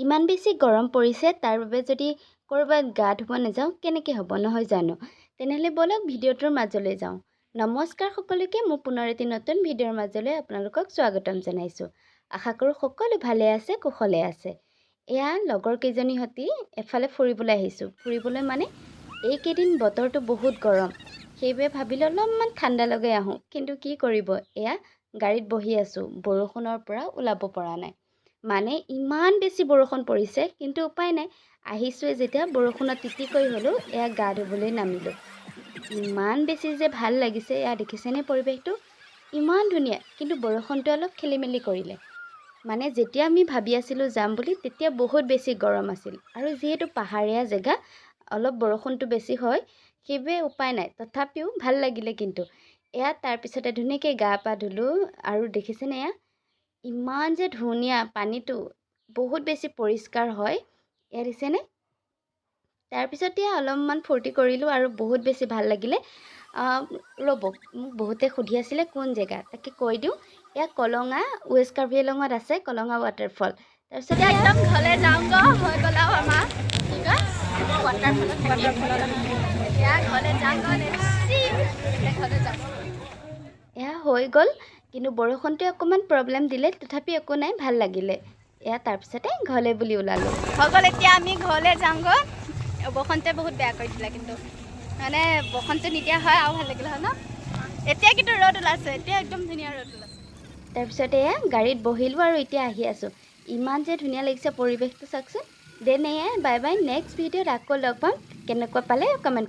ইমান বেছি গৰম পৰিছে তাৰ বাবে যদি ক'ৰবাত গা ধুব নাযাওঁ কেনেকৈ হ'ব নহয় জানো? তেনেহ'লে ব'লক ভিডিঅ'টোৰ মাজলৈ যাওঁ। নমস্কাৰ সকলোকে মোৰ পুনৰ এটি নতুন ভিডিঅ'ৰ মাজলৈ আপোনালোকক স্বাগতম জনাইছোঁ। আশা কৰোঁ সকলো ভালে আছে কুশলে আছে। এয়া লগৰ কেইজনীৰ সৈতে এফালে ফুৰিবলৈ আহিছোঁ। ফুৰিবলৈ মানে এইকেইদিন বতৰটো বহুত গৰম। সেইবাবে ভাবিলোঁ অলপমান ঠাণ্ডা লগাই আহোঁ। কিন্তু কি কৰিব? এয়া গাড়ীত বহি আছোঁ। বৰষুণৰ পৰা ওলাব পৰা নাই। মানে ইমান বেছি বৰষুণ পৰিছে কিন্তু উপায় নাই। আহিছোঁৱে যেতিয়া বৰষুণত তিতি কৰি হ'লেও এয়া গা ধুবলৈ নামিলোঁ। ইমান বেছি যে ভাল লাগিছে এয়া দেখিছেনে পৰিৱেশটো? ইমান ধুনীয়া কিন্তু বৰষুণটোৱে অলপ খেলি মেলি কৰিলে। মানে যেতিয়া আমি ভাবি আছিলোঁ যাম বুলি তেতিয়া বহুত বেছি গৰম আছিল। আৰু যিহেতু পাহাৰীয়া জেগা অলপ বৰষুণটো বেছি হয় সেইবাবে উপায় নাই। তথাপিও ভাল লাগিলে কিন্তু। এয়া তাৰপিছতে ধুনীয়াকৈ গা পা ধুলোঁ আৰু দেখিছেনে এয়া? ইমান যে ধুনীয়া, পানীটো বহুত বেছি পৰিষ্কাৰ হয়। এয়া দেখিছেনে তাৰপিছত এয়া অলপমান ফূৰ্তি কৰিলোঁ আৰু বহুত বেছি ভালো লাগিলে। ৰ'ব মোক বহুতে সুধি আছিলে কোন জেগা, তাকে কৈ দিওঁ। এয়া কলঙা, ৱেষ্ট কাৰ্বি আংলঙত আছে, কলঙা ৱাটাৰফল। তাৰপিছত একদম ঘৰলৈ যাওঁগৈ হৈ গ'ল আৰু আমাৰ এয়া হৈ গ'ল। কিন্তু বৰষুণটোৱে অকণমান প্ৰব্লেম দিলে তথাপি একো নাই ভাল লাগিলে। এয়া তাৰপিছতে ঘৰলৈ বুলি ওলালোঁ। হৈ গ'ল এতিয়া আমি ঘৰলৈ যাওঁগৈ বসন্তে বহুত বেয়া কৰি দিলে কিন্তু। মানে বসন্ত নিদিয়া হয় আৰু ভাল লাগিলে হয় ন? এতিয়া কিন্তু ৰ'দ ওলাইছে এতিয়া একদম ধুনীয়া ৰ'দ ওলাইছে। তাৰপিছতে এয়া গাড়ীত বহিলোঁ আৰু এতিয়া আহি আছোঁ। ইমান যে ধুনীয়া লাগিছে পৰিৱেশটো চাওকচোন। দেন এয়াই বাই বাই নেক্সট ভিডিঅ'ত আকৌ লগ পাম। কেনেকুৱা পালে কমেণ্ট